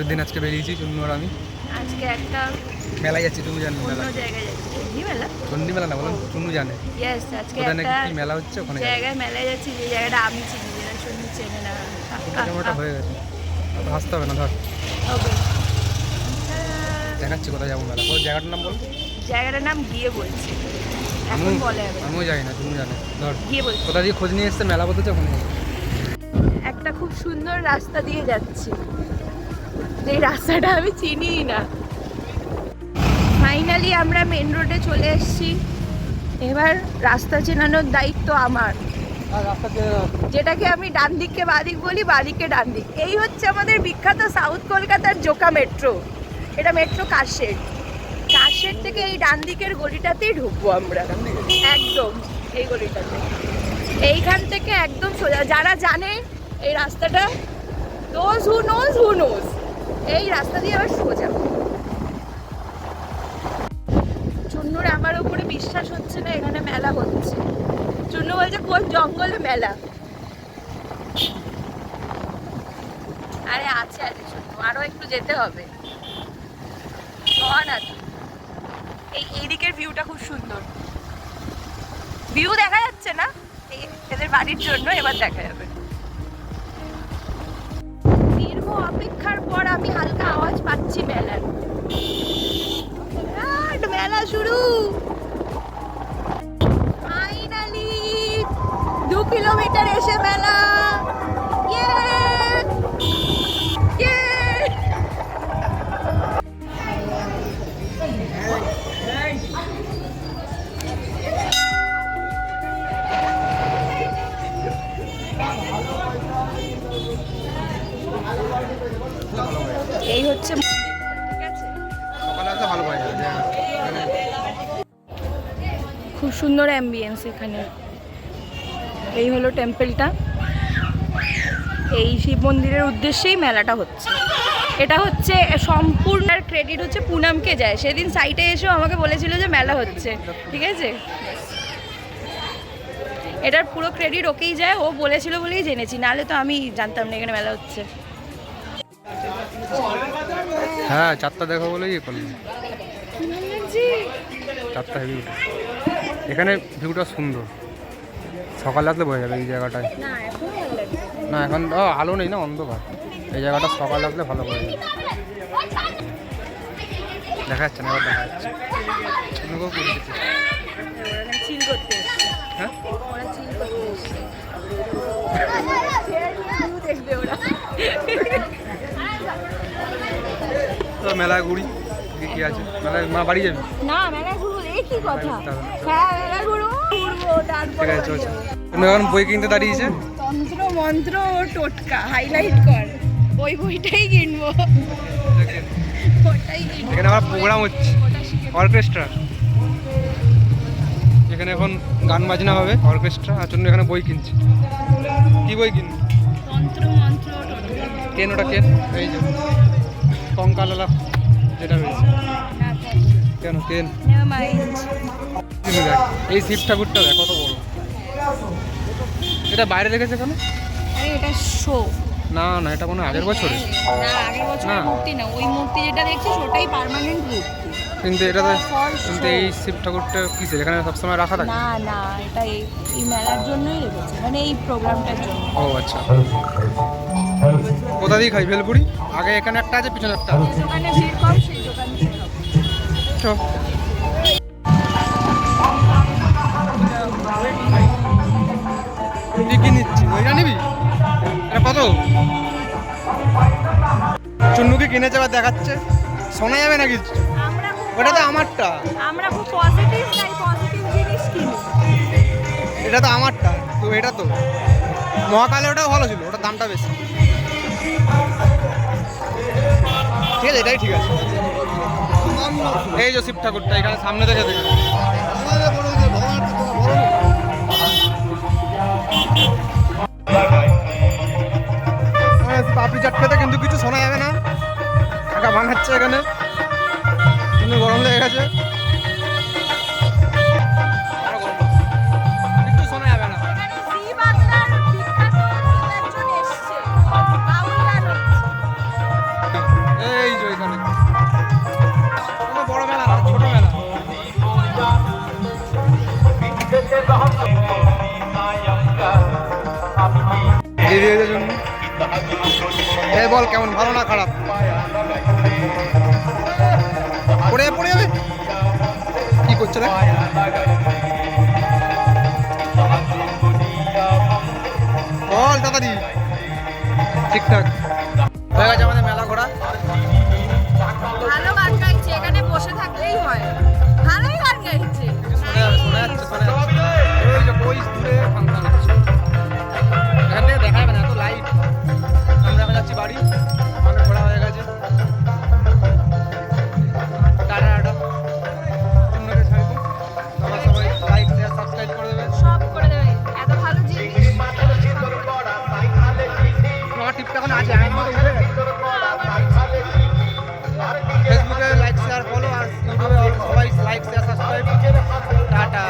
ছুটির দিন আজকে বেরিয়েছি চুন্নু আর আমি। আজকে একটা মেলায় যাচ্ছি চুন্নু জানে মেলা জায়গায় যাচ্ছি। চন্ডী মেলা চন্ডী মেলা না বলুন চুন্নু জানে। ইয়েস আজকে একটা কি মেলা হচ্ছে ওখানে। জায়গায় মেলায় যাচ্ছি যে জায়গাটা আমি চিনি যেটা শুনি চেনে না মোটামোটা হয়ে গেছে। হাসতে হবে না ধর। ওকে দেখাচ্ছি কোথায় যাব মেলা ওই জায়গাটার নাম বল। জায়গাটার নাম গিয়ে বলছি। এখন বলে আমিও যাই না চুন্নু জানে। ধর। গিয়ে বলছি। কোথা দিয়ে খোঁজ নিয়ে এসছে মেলা বলতে ওখানে। একটা খুব সুন্দর রাস্তা দিয়ে যাচ্ছি। যে রাস্তাটা আমি চিনি না। ফাইনালি আমরা মেন রোডে চলে এসেছি। এবার রাস্তা চেনানোর দায়িত্ব আমার। যেটাকে আমি ডান দিককে বাদিক বলি বাদিককে ডান দিক। এই হচ্ছে আমাদের বিখ্যাত সাউথ কলকাতার জোকা মেট্রো এটা মেট্রো কাশের কাশের থেকে এই ডান দিকের গলিটাতেই ঢুকবো আমরা। একদম এই গলিটাতে। এইখান থেকে একদম সোজা। যারা জানে এই রাস্তাটা knows who knows who knows এই রাস্তা দিয়ে আবার সোজা চুন্নুর আমার উপরে বিশ্বাস হচ্ছে না, এখানে মেলা হচ্ছে। চুন্নু বলছে, কোন জঙ্গলে মেলা? আরে আছে আছে চুন্নু, আরও একটু যেতে হবে। এই এই দিকের ভিউটা খুব সুন্দর। ভিউ দেখা যাচ্ছে না? এদের বাড়ির জন্য এবার দেখা যাবে। অপেক্ষার পর আমি হালকা আওয়াজ যাবে এখানে খুব সুন্দর অ্যাম্বিয়েন্স এখানে। এই হলো টেম্পেলটা এই শিব মন্দিরের উদ্দেশ্যেই মেলাটা হচ্ছে। এটা হচ্ছে সম্পূর্ণ ক্রেডিট হচ্ছে পুনামকে যায়। সেদিন সাইটে এসেও আমাকে বলেছিল যে মেলা হচ্ছে। ঠিক আছে? এটার পুরো ক্রেডিট ওকেই যায়। ও বলেছিল বলেই জেনেছি। নাহলে তো আমি জানতাম না এখানে মেলা হচ্ছে। হ্যাঁ চারটা দেখো বলে ইয়ে করলাম? চারটা হেভি উঠে এখানে ভিউটা সুন্দর। সকালে আসলে বোঝা যাবে এই জায়গাটায়। না এখন আলো নেই না অন্ধকার। এই জায়গাটা সকালে আসলে ভালো বোঝা যাবে। দেখা যাচ্ছে না দেখা যাচ্ছে। হ্যাঁ। তো মেলায় ঘুরি। কি কি আছে? মেলায় মা বাড়ি যাবে? না মেলা ঘুরবো। এই কি কথা? হ্যাঁ মেলা ঘুরবো। ঘুরবো তারপর ঠিক আছে তুমি এখন বই কিনতে দাঁড়িয়েছে? তন্ত্র মন্ত্র ও টোটকা। হাইলাইট কর। ওই বইটাই কিনবো। ওটাই এখানে আবার প্রোগ্রাম হচ্ছে। অর্কেস্ট্রা এখানে এখন গান বাজনা হবে অর্কেস্ট্রা আর জন্য এখানে বই কিনছি। কি বই কিনবি? কেন ওটা কেন? এই যে কঙ্কালালা যেটা রয়েছে। কেন কেন এই শিব ঠাকুরটা দেখ কত বড়। এটা বাইরে রেখেছে কেন? আরে এটা শো না না এটা কোনো আগের বছরে না আগের বছরের না। মূর্তি না ওই মূর্তি যেটা দেখছিস ওটাই পার্মানেন্ট মূর্তি। কিন্তু এটা তো কিন্তু এই শিব ঠাকুরটা কিসের? এখানে সবসময় রাখা থাকে? না না এটা এই মেলার জন্যই রেখেছে মানে এই প্রোগ্রামটার জন্য। ও আচ্ছা। কোথা দিয়ে খাই ভেলপুরি? আগে এখানে একটা আছে পিছনে একটা। আছে চ। কি নিচ্ছি ওইটা নিবি? এটা কত চুন্নুকে কিনেছে আবার দেখাচ্ছে। শোনা যাবে নাকি? আমরা খুব ওটা তো আমারটা। আমরা খুব পজিটিভ তাই পজিটিভ জিনিস কিনি। এটা তো আমারটা। তো এটা তো। মহাকালে ওটাও ভালো ছিল ওটার দামটা বেশি। ঠিক আছে এটাই ঠিক আছে। এই যে শিব ঠাকুরটা, এখানে সামনে দেখে দেখে। পাপড়ি চাট খেতে কিন্তু কিছু শোনা যাবে না। টাকা বানাচ্ছে এখানে। কিন্তু গরম লেগে গেছে। সিরিজের জন্য এই বল কেমন, ভালো না খারাপ? পড়ে পড়ে যাবে? কি করছে রে? বল দাদাদি ঠিকঠাক। ফেসবুকে লাইক শেয়ার ফলো আর ইউটিউবে সবাই লাইক শেয়ার সাবস্ক্রাইব টাটা।